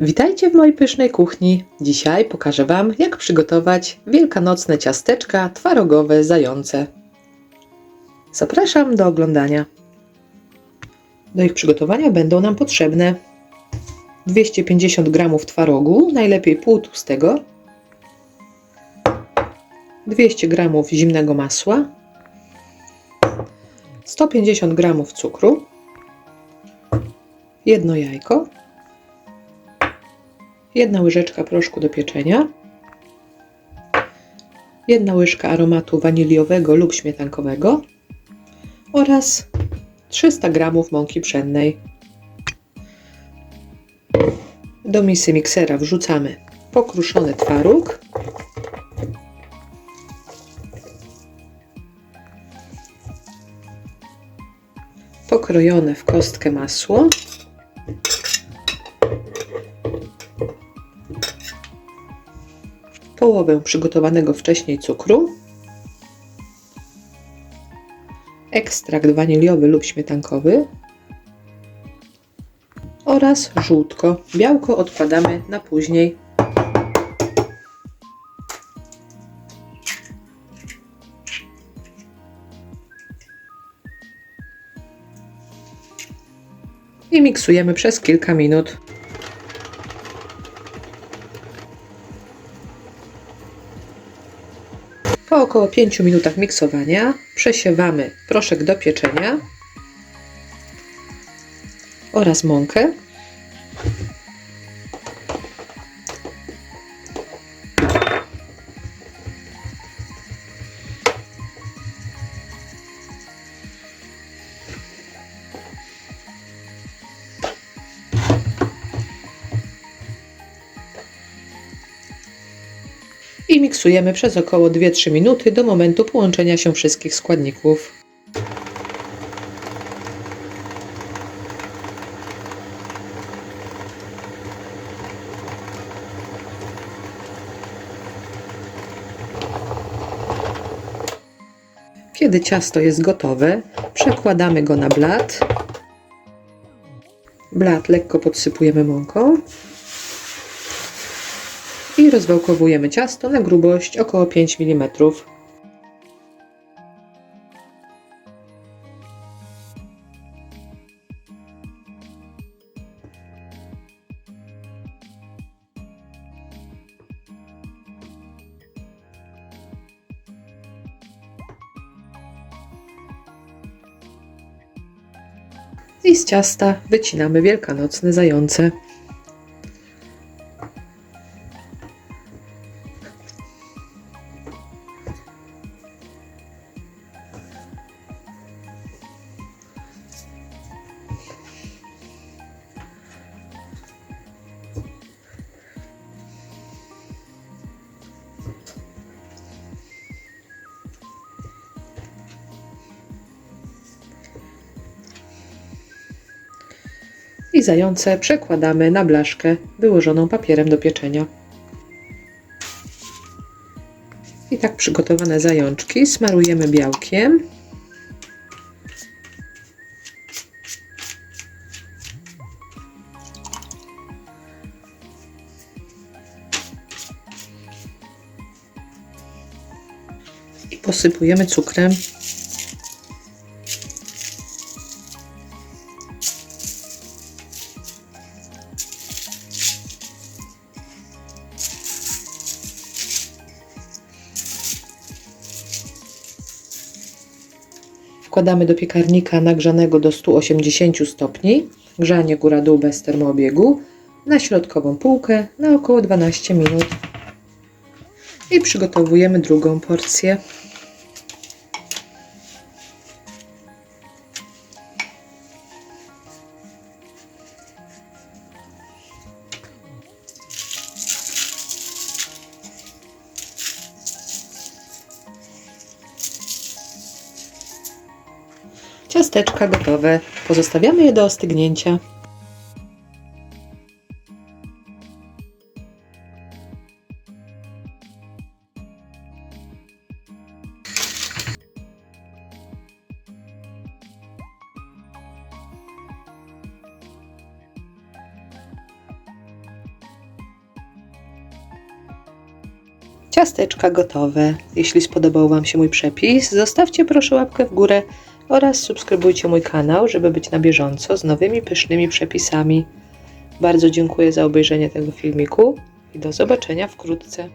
Witajcie w mojej pysznej kuchni. Dzisiaj pokażę Wam, jak przygotować wielkanocne ciasteczka twarogowe zające. Zapraszam do oglądania. Do ich przygotowania będą nam potrzebne 250 g twarogu, najlepiej półtłustego, 200 g zimnego masła, 150 g cukru, jedno jajko, jedna łyżeczka proszku do pieczenia, jedna łyżka aromatu waniliowego lub śmietankowego. Oraz 300 g mąki pszennej. Do misy miksera wrzucamy pokruszony twaróg, pokrojone w kostkę masło, połowę przygotowanego wcześniej cukru, ekstrakt waniliowy lub śmietankowy oraz żółtko. Białko odkładamy na później. I miksujemy przez kilka minut. Po około 5 minutach miksowania przesiewamy proszek do pieczenia oraz mąkę. I miksujemy przez około 2-3 minuty do momentu połączenia się wszystkich składników. Kiedy ciasto jest gotowe, przekładamy go na blat. Blat lekko podsypujemy mąką i rozwałkowujemy ciasto na grubość około 5 mm. I z ciasta wycinamy wielkanocne zające. I zające przekładamy na blaszkę wyłożoną papierem do pieczenia. I tak przygotowane zajączki smarujemy białkiem. I posypujemy cukrem Wkładamy do piekarnika nagrzanego do 180 stopni, grzanie góra-dół bez termoobiegu, na środkową półkę na około 12 minut. I przygotowujemy drugą porcję. Ciasteczka gotowe. Pozostawiamy je do ostygnięcia. ciasteczka gotowe. Jeśli spodobał Wam się mój przepis, zostawcie proszę łapkę w górę oraz subskrybujcie mój kanał, żeby być na bieżąco z nowymi pysznymi przepisami. Bardzo dziękuję za obejrzenie tego filmiku i do zobaczenia wkrótce.